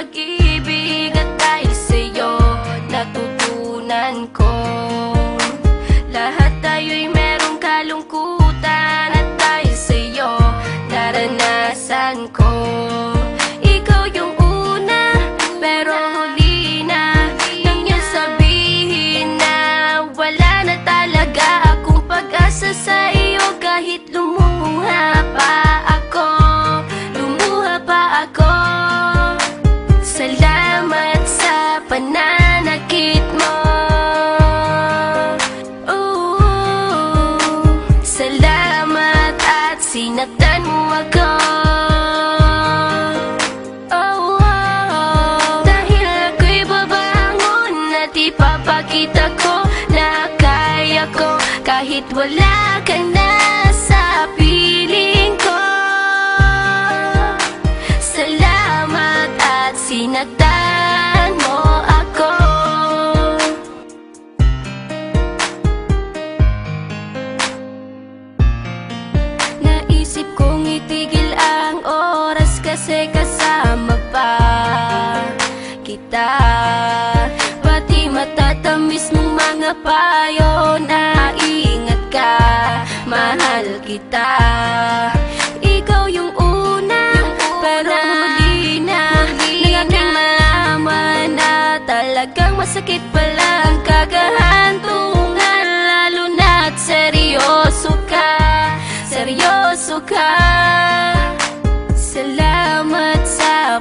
aquí. at ipapakita ko na kaya ko. Kahit wala ka na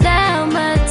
allow much.